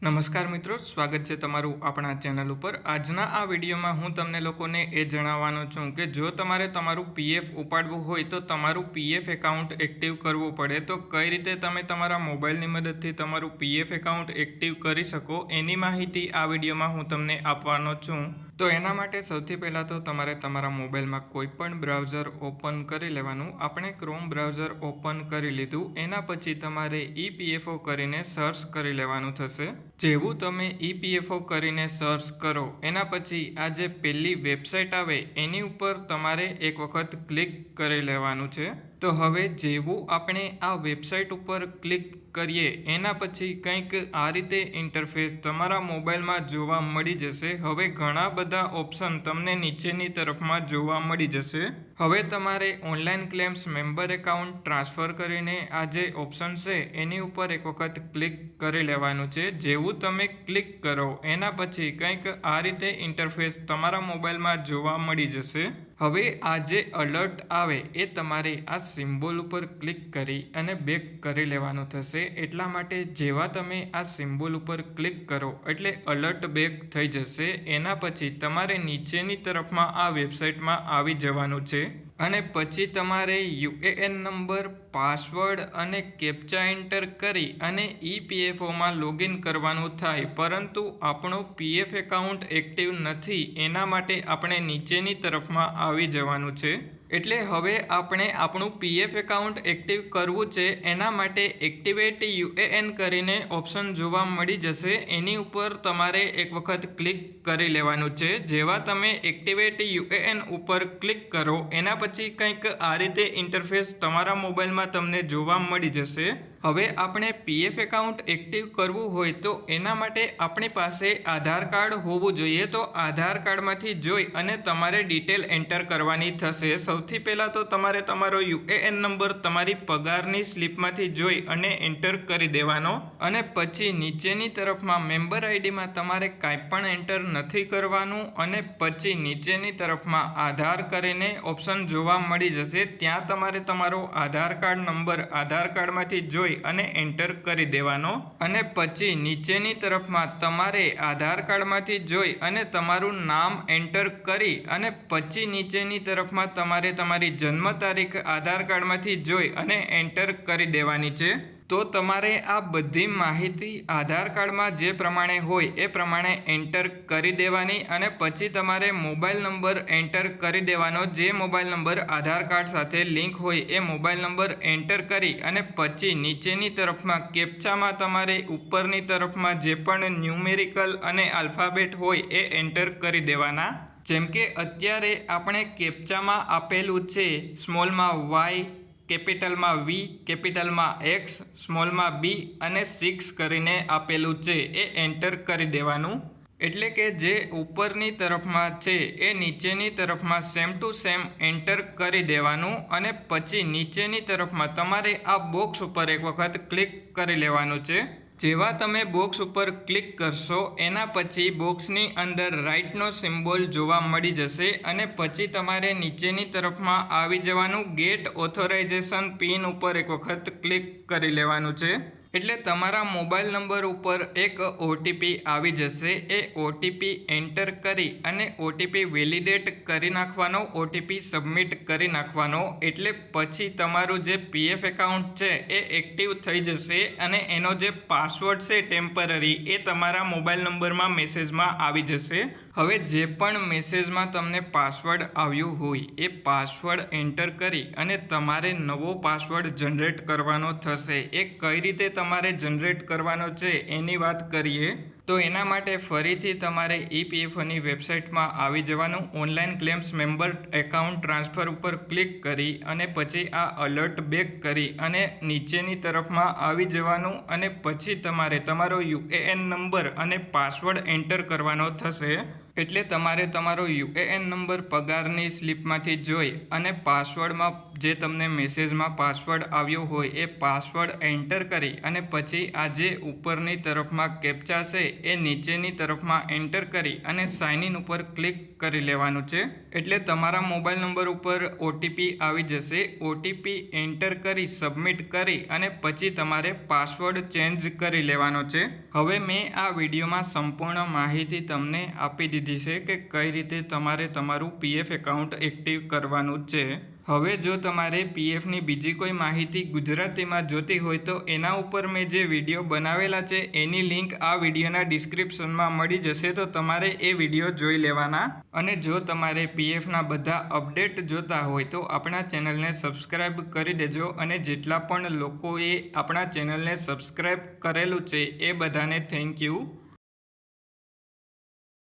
નમસ્કાર મિત્રો, સ્વાગત છે તમારું આપણા ચેનલ ઉપર. આજના આ વિડીયોમાં હું તમને લોકોને એ જણાવવાનો છું કે જો તમારે તમારું પીએફ ઉપાડવું હોય તો તમારું પીએફ એકાઉન્ટ એક્ટિવ કરવું પડે. તો કઈ રીતે તમે તમારા મોબાઈલની મદદથી તમારું પીએફ એકાઉન્ટ એક્ટિવ કરી શકો, એની માહિતી આ વિડીયોમાં હું તમને આપવાનો છું. તો એના માટે સૌથી પહેલાં તો તમારે તમારા મોબાઈલમાં કોઈ પણ બ્રાઉઝર ઓપન કરી લેવાનું. આપણે ક્રોમ બ્રાઉઝર ઓપન કરી લીધું. એના પછી તમારે ઈપીએફઓ કરીને સર્ચ કરી લેવાનું થશે. જેવું તમે ઈપીએફઓ કરીને સર્ચ કરો, એના પછી આ જે પહેલી વેબસાઇટ આવે, એની ઉપર તમારે એક વખત ક્લિક કરી લેવાનું છે. તો હવે જેવું આપણે આ વેબસાઇટ ઉપર ક્લિક કરીએ, એના પછી કંઈક આ રીતે ઇન્ટરફેસ તમારા મોબાઈલમાં જોવા મળી જશે. હવે ઘણા બધા ઓપ્શન તમને નીચેની તરફમાં જોવા મળી જશે. હવે તમારે online claims, member account transfer કરીને આ જે ઓપ્શન છે, એની ઉપર એક વખત ક્લિક કરી લેવાનું છે. જેવું તમે ક્લિક કરો, એના પછી કંઈક આ રીતે ઇન્ટરફેસ તમારા મોબાઈલમાં જોવા મળી જશે. હવે આ જે અલર્ટ આવે એ તમારે આ સિમ્બોલ ઉપર ક્લિક કરી અને બેક કરી લેવાનું થશે. એટલા માટે જેવા તમે આ સિમ્બોલ ઉપર ક્લિક કરો એટલે અલર્ટ બેક થઈ જશે. એના પછી તમારે નીચેની તરફમાં આ વેબસાઇટમાં આવી જવાનું છે. અને પછી તમારે યુએએન નંબર, પાસવર્ડ અને કેપ્ચા એન્ટર કરી અને ઈપીએફઓમાં લોગિન કરવાનું થાય. પરંતુ આપણું પીએફ એકાઉન્ટ એક્ટિવ નથી. એના માટે આપણે નીચેની તરફમાં આવી જવાનું છે. એટલે હવે આપણે આપણું પીએફ એકાઉન્ટ એક્ટિવ કરવું છે, એના માટે એક્ટિવેટ યુએએન કરીને ઓપ્શન જોવા મળી જશે. એની ઉપર તમારે એક વખત ક્લિક કરી લેવાનું છે. જેવા તમે એક્ટિવેટ યુએએન ઉપર ક્લિક કરો, એના પછી કંઈક આ રીતે ઇન્ટરફેસ તમારા મોબાઈલમાં તમને જોવા મળી જશે. હવે આપણે પીએફ એકાઉન્ટ એક્ટિવ કરવું હોય તો એના માટે આપણી પાસે આધાર કાર્ડ હોવું જોઈએ. તો આધાર કાર્ડમાંથી જોઈ અને તમારે ડિટેલ એન્ટર કરવાની થશે. સૌથી પહેલાં તો તમારે તમારો યુએએન નંબર તમારી પગારની સ્લીપમાંથી જોઈ અને એન્ટર કરી દેવાનો. અને પછી નીચેની તરફમાં મેમ્બર આઈડીમાં તમારે કાંઈ પણ એન્ટર નથી કરવાનું. અને પછી નીચેની તરફમાં આધાર કરીને ઓપ્શન જોવા મળી જશે. ત્યાં તમારે તમારો આધાર કાર્ડ નંબર આધાર કાર્ડમાંથી જોઈ અને એન્ટર કરી દેવાનો અને પછી નીચેની તરફમાં તમારે આધાર કાર્ડમાંથી જોઈ અને તમારું નામ એન્ટર કરી અને પછી નીચેની તરફમાં તમારે તમારી જન્મ તારીખ આધાર કાર્ડમાંથી જોઈ અને એન્ટર કરી દેવાની છે. તો તમારે આ બધી માહિતી આધાર કાર્ડમાં જે પ્રમાણે હોય એ પ્રમાણે એન્ટર કરી દેવાની અને પછી તમારે મોબાઈલ નંબર એન્ટર કરી દેવાનો. જે મોબાઈલ નંબર આધાર કાર્ડ સાથે લિંક હોય એ મોબાઈલ નંબર એન્ટર કરી અને પછી નીચેની તરફમાં કેપ્ચામાં તમારે ઉપરની તરફમાં જે પણ ન્યુમેરિકલ અને આલ્ફાબેટ હોય એ એન્ટર કરી દેવાના. જેમ કે અત્યારે આપણે કેપ્ચામાં આપેલું છે સ્મોલમાં વાય કેપિટલમાં વી કેપિટલમાં એક્સ સ્મોલમાં બી અને સિક્સ કરીને આપેલું છે, એ એન્ટર કરી દેવાનું. એટલે કે જે ઉપરની તરફમાં છે, એ નીચેની તરફમાં સેમ ટુ સેમ એન્ટર કરી દેવાનું અને પછી નીચેની તરફમાં તમારે આ બોક્સ ઉપર એક વખત ક્લિક કરી લેવાનું છે. જેવા તમે બોક્સ ઉપર ક્લિક કરશો, એના પછી બોક્સની અંદર રાઇટનો સિમ્બોલ જોવા મળી જશે અને પછી તમારે નીચેની તરફમાં આવી જવાનું ગેટ ઓથોરાઇઝેશન પિન ઉપર એક વખત ક્લિક કરી લેવાનું છે. એટલે તમારા મોબાઈલ નંબર ઉપર એક ઓટીપી આવી જશે. એ ઓટીપી એન્ટર કરી અને ઓટીપી વેલિડેટ કરી નાખવાનો ઓટીપી સબમિટ કરી નાખવાનો. એટલે પછી તમારું જે પીએફ એકાઉન્ટ છે એ એક્ટિવ થઈ જશે અને એનો જે પાસવર્ડ છે ટેમ્પરરી એ તમારા મોબાઈલ નંબરમાં મેસેજમાં આવી જશે. હવે જે પણ મેસેજમાં તમને પાસવર્ડ આવ્યું હોય, એ પાસવર્ડ એન્ટર કરી અને તમારે નવો પાસવર્ડ જનરેટ કરવાનો થશે. એ કઈ રીતે તમારે જનરેટ કરવાનો છે, એની વાત કરીએ. તો એના માટે ફરીથી તમારે ઈપીએફઓની વેબસાઇટમાં આવી જવાનું. Online claims member account transfer ઉપર ક્લિક કરી અને પછી આ અલર્ટ બેક કરી અને નીચેની તરફમાં આવી જવાનું અને પછી તમારે તમારો યુએએન નંબર અને પાસવર્ડ એન્ટર કરવાનો થશે. એટલે તમારે તમારો યુએએન નંબર પગારની સ્લીપમાંથી જોઈ અને પાસવર્ડમાં જે તમને મેસેજમાં પાસવર્ડ આવ્યો હોય એ પાસવર્ડ એન્ટર કરી અને પછી આ જે ઉપરની તરફમાં કેપ્ચા છે એ નીચેની તરફમાં એન્ટર કરી અને સાઇન ઇન ઉપર ક્લિક કરી લેવાનું છે. એટલે તમારા મોબાઈલ નંબર ઉપર ઓટીપી આવી જશે. ઓટીપી એન્ટર કરી સબમિટ કરી અને પછી તમારે પાસવર્ડ ચેન્જ કરી લેવાનો છે. હવે મેં આ વિડીયોમાં સંપૂર્ણ માહિતી તમને આપી દીધી છે કે કઈ રીતે તમારે તમારું પીએફ એકાઉન્ટ એક્ટિવ કરવાનું છે. હવે જો તમારે પીએફની બીજી કોઈ માહિતી ગુજરાતીમાં જોતી હોય તો એના ઉપર મેં જે વીડિયો બનાવેલા છે, એની લિંક આ વિડીયોના ડિસ્ક્રિપ્શનમાં મળી જશે, તો તમારે એ વીડિયો જોઈ લેવાના. અને જો તમારે પીએફના બધા અપડેટ જોતા હોય તો આપણા ચેનલને સબસ્ક્રાઈબ કરી દેજો અને જેટલા પણ લોકોએ આપણા ચેનલને સબસ્ક્રાઈબ કરેલું છે, એ બધાને થેન્ક યુ.